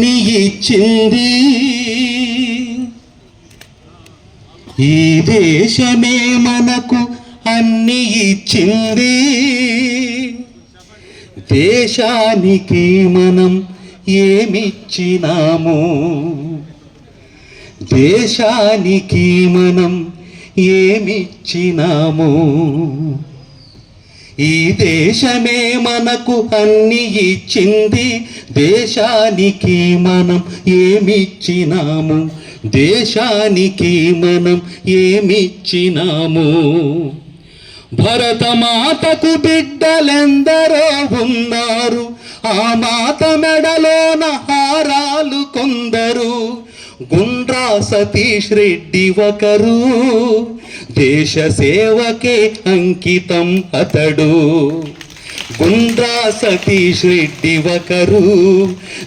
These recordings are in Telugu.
అన్ని ఇచ్చింది ఈ దేశమే మనకు అన్ని ఇచ్చింది. దేశానికి మనం ఏమిచ్చినాము? దేశానికి మనం ఏమిచ్చినాము? ఈ దేశమే మనకు అన్ని ఇచ్చింది. దేశానికి మనం ఏమిచ్చినాము? దేశానికి మనం ఏమిచ్చినాము? భరతమాతకు బిడ్డలెందరో ఉన్నారు. ఆ మాత మెడలోన హారాలు కొందరు. గుండ్రా సతీష్ రెడ్డి ఒకరు దేశ సేవకే అంకితం అతడు. గుండ్రా సతీష్ రెడ్డి ఒకరు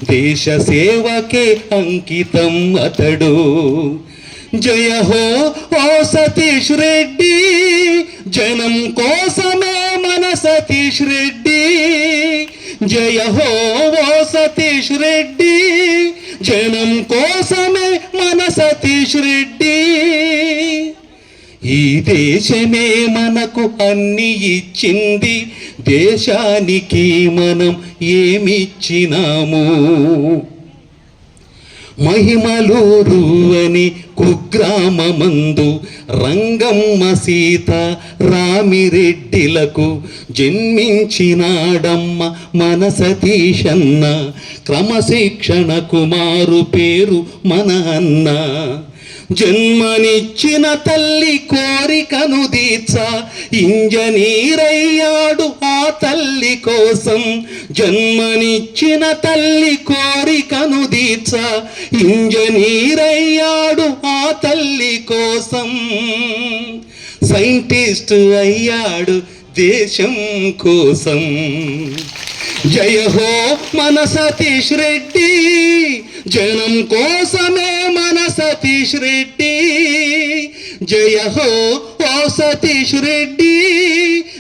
దేశ సేవకే అంకితం అతడు. జయ హో ఓ సతీష్ రెడ్డి జనం కోసమే మన సతీష్ రెడ్డి జయ హో ఓ సతీష్ రెడ్డి జనం కోసమే సతీష్ రెడ్డి ఈ దేశమే మనకు అన్ని ఇచ్చింది. దేశానికి మనం ఏమిచ్చినాము? మహిమలూరు అని కుగ్రామమందు రంగమ్మ సీత రామిరెడ్డిలకు జన్మించినాడమ్మ మన సతీషన్న క్రమశిక్షణ కుమారు పేరు మన అన్న జన్మనిచ్చిన తల్లి కోరికను దీచ ఇంజనీరయ్యాడు ఆ కోసం జన్మనిచ్చిన తల్లి కోరికను దీర్చ ఇంజనీరయ్యాడు ఆ తల్లి కోసం. సైంటిస్ట్ అయ్యాడు దేశం కోసం. జయ హో మన సతీష్ రెడ్డి జనం కోసమే మన సతీష్ రెడ్డి. జయ హో ఓ సతీష్ రెడ్డి.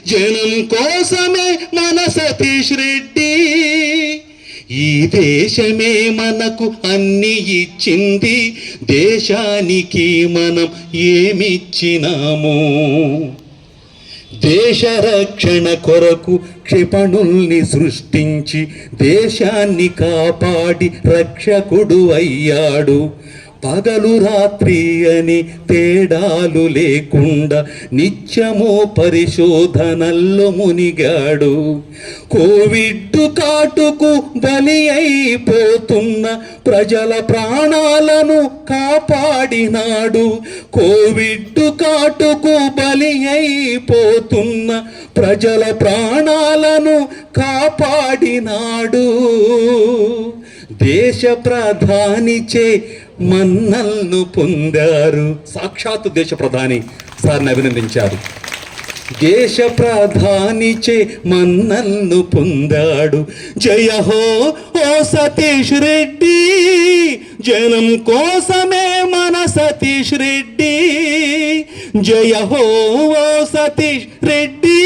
జనం కోసమే మన సతీష్ రెడ్డి ఈ దేశమే మనకు అన్ని ఇచ్చింది. దేశానికి మనం ఏమిచ్చినాము? దేశ రక్షణ కొరకు క్షిపణుల్ని సృష్టించి దేశాన్ని కాపాడి రక్షకుడు అయ్యాడు. పగలు రాత్రి అని తేడాలు లేకుండా నిత్యమో పరిశోధనల్లో మునిగాడు. కోవిడ్ కాటుకు బలి అయిపోతున్న ప్రజల ప్రాణాలను కాపాడినాడు. కోవిడ్ కాటుకు బలి అయిపోతున్న ప్రజల ప్రాణాలను కాపాడినాడు. దేశ ప్రధానిచే మన్నల్ను పొందారు. సాక్షాత్తు దేశ ప్రధాని సార్ని అభినందించారు. దేశ ప్రధానిచే మన్నల్ను పొందాడు. జయ హో ఓ సతీష్ రెడ్డి. జనం కోసమే మన సతీష్ రెడ్డి. జయ హో ఓ సతీష్ రెడ్డి.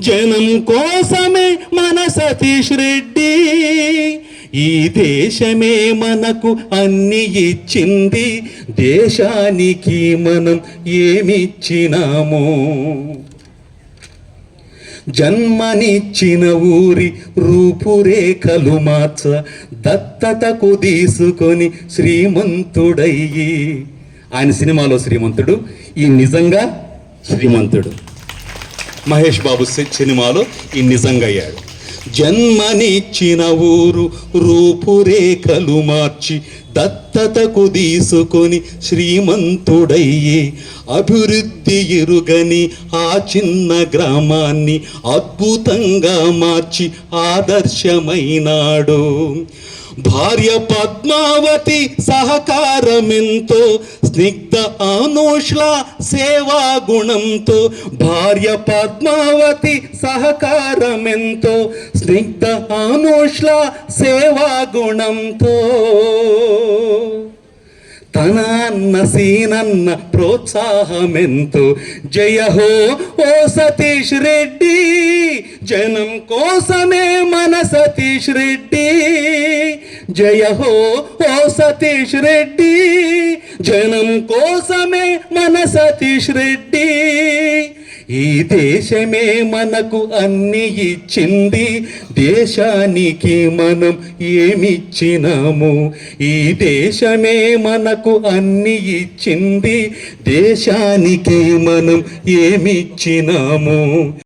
జనం కోసమే మన సతీష్ రెడ్డి. ఈ దేశమే మనకు అన్ని ఇచ్చింది. దేశానికి మనం ఏమిచ్చినాము? జన్మనిచ్చిన ఊరి రూపురేఖలు మార్చ దత్తతకు తీసుకొని శ్రీమంతుడయ్యి. ఆయన సినిమాలో శ్రీమంతుడు ఈ నిజంగా శ్రీమంతుడు. మహేష్ బాబు సినిమాలో ఈ నిజంగా అయ్యాడు. జన్మనిచ్చిన ఊరు రూపురేఖలు మార్చి దత్తతకు తీసుకొని శ్రీమంతుడయ్యి. అభివృద్ధి ఎరుగని ఆ చిన్న గ్రామాన్ని అద్భుతంగా మార్చి ఆదర్శమైనాడు. భార్య పద్మావతి సహకారమెంతో స్నిగ్ధ ఆనోష్ల సేవా గుణంతో భార్య పద్మావతి సహకారమెంతో స్నిగ్ధ ఆనోష్ల సేవా గుణంతో. తన అన్న సీనన్న ప్రోత్సాహమెంతో జయ హో ఓ సతీష్ రెడ్డి. జనం కోసమే మన సతీష్ రెడ్డి. జయ హో ఓ సతీష్ రెడ్డి. జనం కోసమే మన సతీష్ రెడ్డి. ఈ దేశమే మనకు అన్ని ఇచ్చింది. దేశానికి మనం ఏమిచ్చినాము? ఈ దేశమే మనకు అన్ని ఇచ్చింది. దేశానికి మనం ఏమిచ్చినాము?